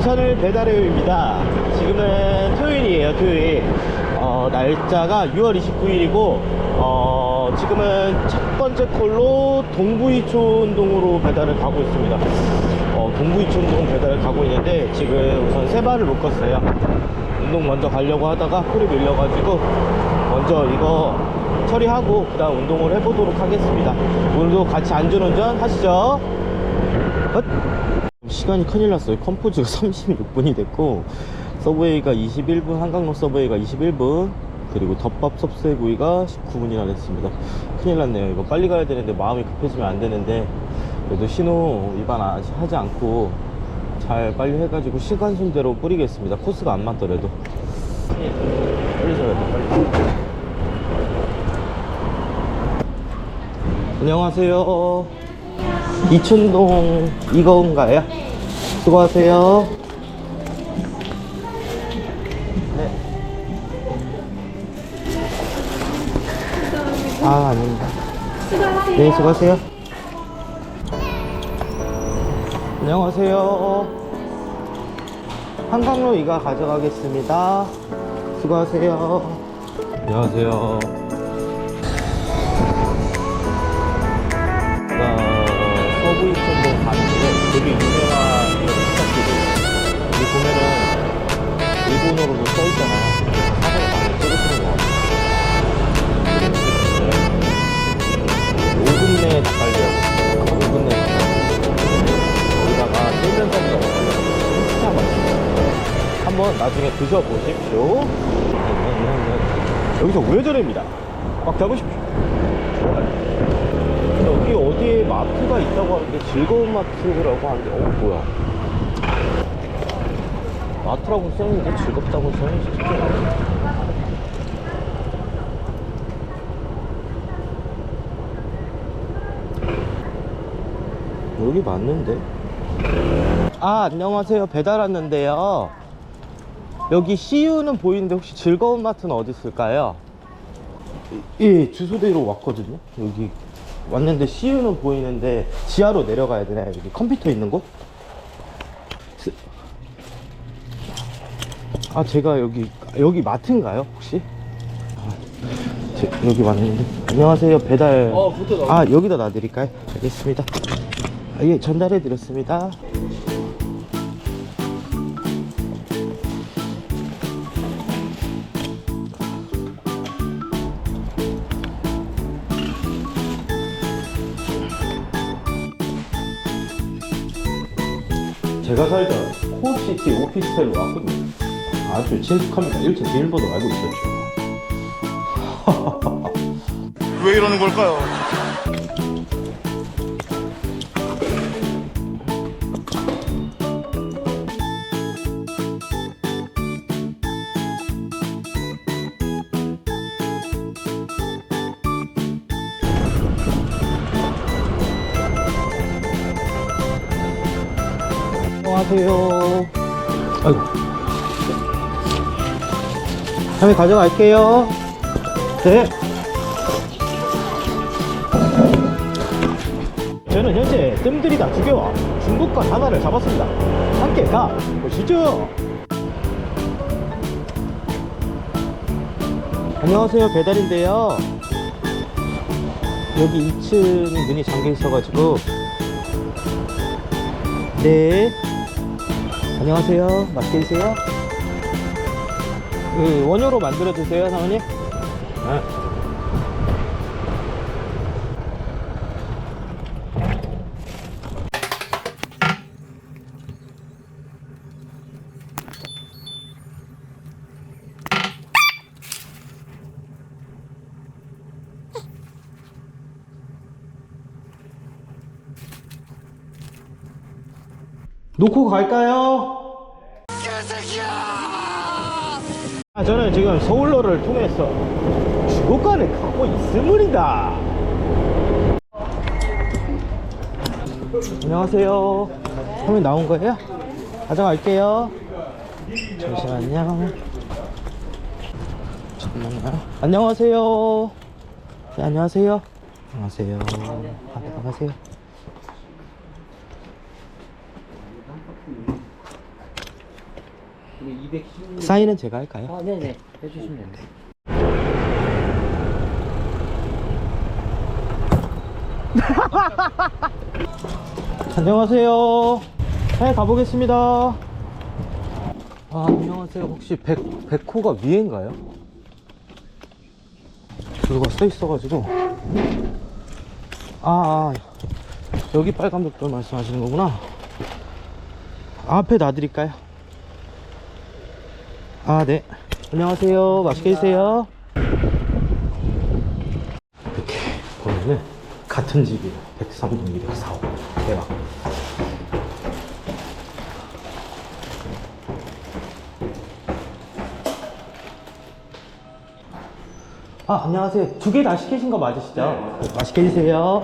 션을 배달해요입니다. 지금은 토요일이에요, 토요일. 어, 날짜가 6월 29일이고, 어, 지금은 첫 번째 콜로 동부이촌동으로 배달을 가고 있습니다. 어, 동부이촌동 배달을 가고 있는데, 지금 우선 세 발을 묶었어요. 운동 먼저 가려고 하다가 콜이 밀려가지고, 먼저 이거 처리하고, 그 다음 운동을 해보도록 하겠습니다. 오늘도 같이 안전운전 하시죠. 헛! 시간이 큰일 났어요. 컴포즈가 36분이 됐고, 서브웨이가 21분, 한강로 서브웨이가 21분, 그리고 덮밥 섭세구이가 19분이나 됐습니다. 큰일 났네요. 이거 빨리 가야 되는데 마음이 급해지면 안 되는데, 그래도 신호 위반 아- 하지 않고 잘 빨리 해가지고 시간 순대로 뿌리겠습니다. 코스가 안 맞더라도. 빨리 잡아야 돼, 빨리. 안녕하세요. 이촌동 이거인가요? 수고하세요. 네. 아, 아닙니다. 네, 수고하세요. 안녕하세요. 한강로 이가 가져가겠습니다. 수고하세요. 안녕하세요. 나중에 드셔보십시오. 여기서 우회전입니다. 꽉 잡으십시오. 여기 어디에 마트가 있다고 하는데 즐거운 마트라고 하는데 어 뭐야 마트라고 써있는데 즐겁다고 써있는지 여기 맞는데 아 안녕하세요 배달 왔는데요 여기 CU는 보이는데 혹시 즐거운 마트는 어디 있을까요? 예, 주소대로 왔거든요. 여기 왔는데 CU는 보이는데 지하로 내려가야 되나요? 여기 컴퓨터 있는 곳? 스- 아, 제가 여기 여기 마트인가요? 혹시? 아, 제- 여기 왔는데. 안녕하세요. 배달. 어. 아, 여기다 놔드릴까요? 알겠습니다. 아, 예, 전달해 드렸습니다. 제가 살던 코시티 오피스텔로 왔거든요. 아주 친숙합니다. 1층 비밀번호 알고 있었죠. 왜 이러는 걸까요? 안녕하세요. 아이고. 다음에 가져갈게요. 네. 저는 현재 뜸들이다 두 개와 중국과 하나를 잡았습니다. 함께 가 보시죠. 안녕하세요. 배달인데요. 여기 2층 문이 잠겨 있어가지고 네. 안녕하세요. 맛있게 드세요. 그 원효로 만들어 드세요, 사모님. 네. 놓고 갈까요? 저는 지금 서울로를 통해서 주고가를 가고 있습니다. 안녕하세요. 화면 나온 거예요? 가져갈게요. 잠시만요. 잠깐만요. 안녕하세요. 네, 안녕하세요. 안녕하세요. 아, 안녕하세요. 216. 사인은 제가 할까요? 아, 네네. 해주시면 됩니다. 안녕하세요. 네, 가보겠습니다. 아, 안녕하세요. 혹시 백, 백호가 위에인가요? 줄가 써 있어가지고. 아, 아, 여기 빨간 벽돌 말씀하시는 거구나. 앞에 놔드릴까요? 아, 네. 안녕하세요. 맛있게 드세요. 이렇게 보면은 같은 집이에요. 103동 204호. 대박. 아, 안녕하세요. 두 개 다 시키신 거 맞으시죠? 맛있게 드세요.